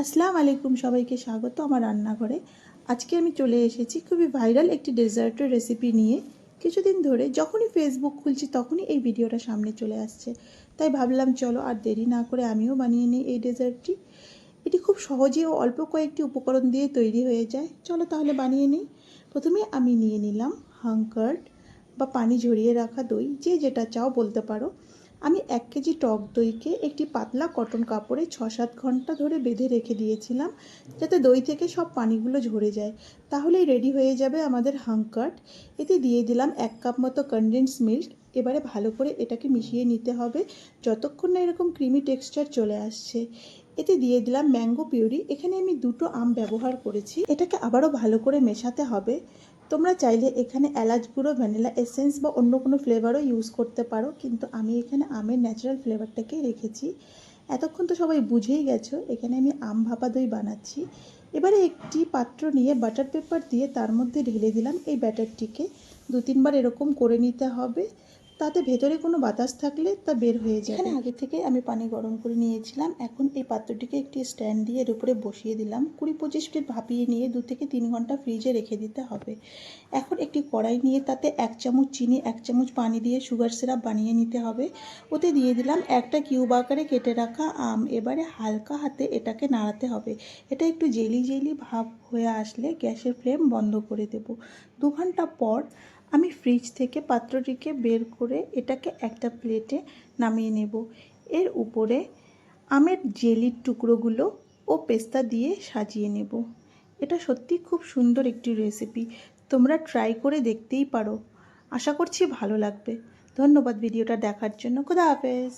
আসসালামু আলাইকুম সবাইকে স্বাগত আমার রান্নাঘরে। আজকে আমি চলে এসেছি খুবই ভাইরাল একটি ডেজার্টের রেসিপি নিয়ে। কিছুদিন ধরে যখনই ফেসবুক খুলছি তখনই এই ভিডিওটা সামনে চলে আসছে। তাই ভাবলাম, চলো আর দেরি না করে আমিও বানিয়ে নিই এই ডেজার্টটি। এটি খুব সহজে ও অল্প কয়েকটি উপকরণ দিয়ে তৈরি হয়ে যায়। চলো তাহলে বানিয়ে নিই। প্রথমে আমি নিয়ে নিলাম হাঙ্কার্ড বা পানি ঝরিয়ে রাখা দই, যে যেটা চাও বলতে পারো। আমি এক কেজি টক দইকে একটি পাতলা কটন কাপড়ে ছ সাত ঘণ্টা ধরে বেঁধে রেখে দিয়েছিলাম যাতে দই থেকে সব পানিগুলো ঝরে যায়। তাহলেই রেডি হয়ে যাবে আমাদের হাঙ্কাট এতে দিয়ে দিলাম এক কাপ মতো কনডেন্স মিল্ক এবারে ভালো করে এটাকে মিশিয়ে নিতে হবে যতক্ষণ না এরকম ক্রিমি টেক্সচার চলে আসছে। এতে দিয়ে দিলাম ম্যাঙ্গো পিউরি এখানে আমি দুটো আম ব্যবহার করেছি। এটাকে আবারও ভালো করে মেশাতে হবে। তোমরা চাইলে এখানে এলাচ গুঁড়ো, ভ্যানিলা এসেন্স বা অন্য কোনো ফ্লেভারও ইউজ করতে পারো, কিন্তু আমি এখানে আমের ন্যাচারাল ফ্লেভারটাকেই রেখেছি। এতক্ষণ তো সবাই বুঝেই গেছো, এখানে আমি আম ভাপা দই বানাচ্ছি। এবারে একটি পাত্র নিয়ে বাটার পেপার দিয়ে তার মধ্যে ঢেলে দিলাম এই ব্যাটারটিকে দু তিনবার এরকম করে নিতে হবে। তাতে ভেতরে কোনো বাতাস থাকলে তা বের হয়ে যায় এখানে আগে থেকে আমি পানি গরম করে নিয়েছিলাম। এখন এই পাত্রটিকে একটি স্ট্যান্ড দিয়ে এর উপরে বসিয়ে দিলাম। কুড়ি পঁচিশ মিনিট ভাপিয়ে নিয়ে দু থেকে তিন ঘণ্টা ফ্রিজে রেখে দিতে হবে। এখন একটি কড়াই নিয়ে তাতে এক চামচ চিনি, এক চামচ পানি দিয়ে সুগার সিরাপ বানিয়ে নিতে হবে। ওতে দিয়ে দিলাম একটা কিউব আকারে কেটে রাখা আম। এবারে হালকা হাতে এটাকে নাড়াতে হবে। এটা একটু জেলি জেলি ভাব হয়ে আসলে গ্যাসের ফ্লেম বন্ধ করে দেব। দু ঘণ্টা পর আমি ফ্রিজ থেকে পাত্রটিকে বের করে এটাকে একটা প্লেটে নামিয়ে নেব। এর উপরে আমের জেলির টুকরোগুলো ও পেস্তা দিয়ে সাজিয়ে নেব। এটা সত্যি খুব সুন্দর একটি রেসিপি তোমরা ট্রাই করে দেখতেই পারো। আশা করছি ভালো লাগবে। ধন্যবাদ ভিডিওটা দেখার জন্য। খুদা হাফেজ।